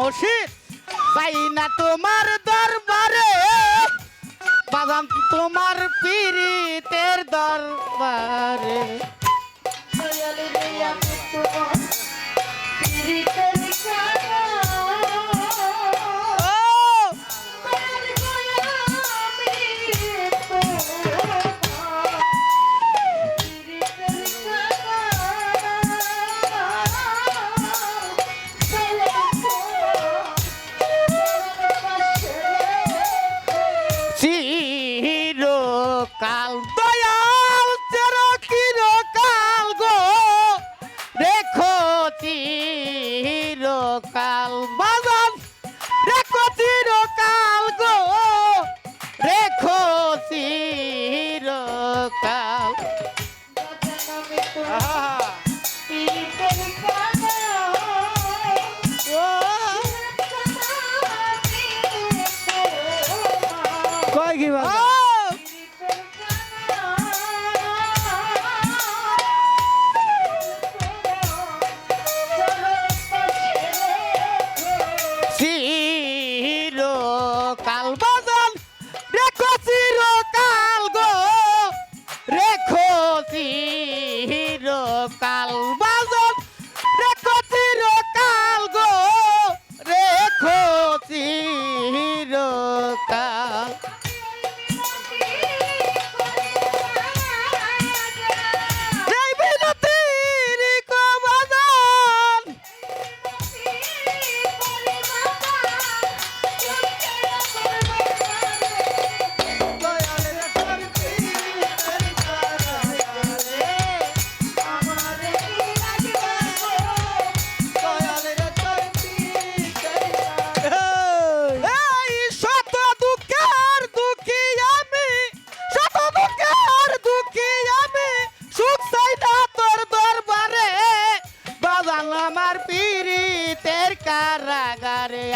মুর্শিদ যাই না তোমার দরবারে বাজান তোমার পীড়িতের দরবারে। দয়ালু চিরকাল বাজান। রেখো চিরকাল গো। রেখো চিরকাল। কয় কি বাবা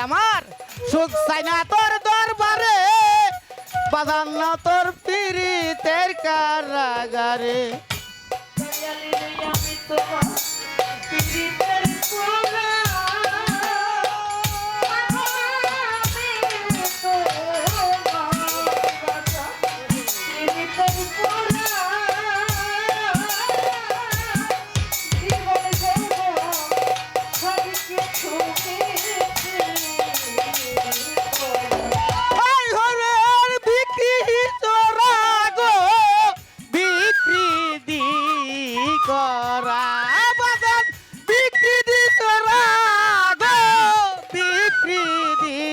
আমার সুখ চাই না তোর দরবারে বাজান না তোর পিরিতের কারাগারে Okay. দিদি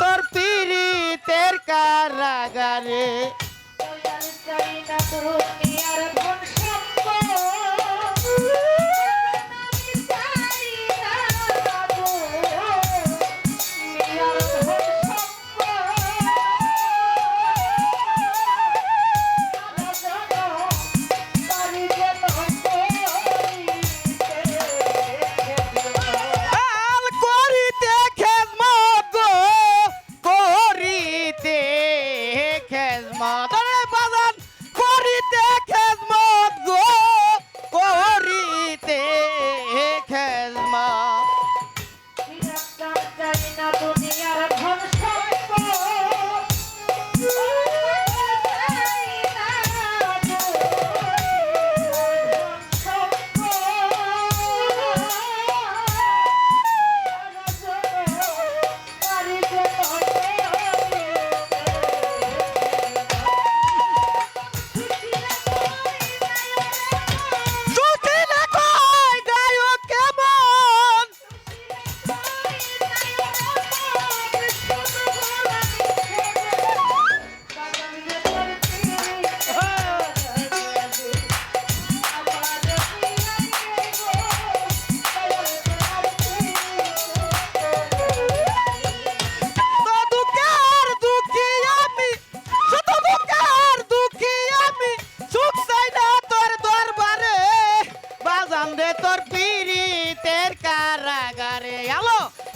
তোর পীড়িতের কারাগারে। as.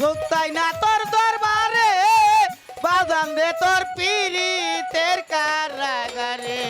ঢুকতাই না তোর দরবারে? বাদাম দে তোর পিড়ি তের কারাগারে।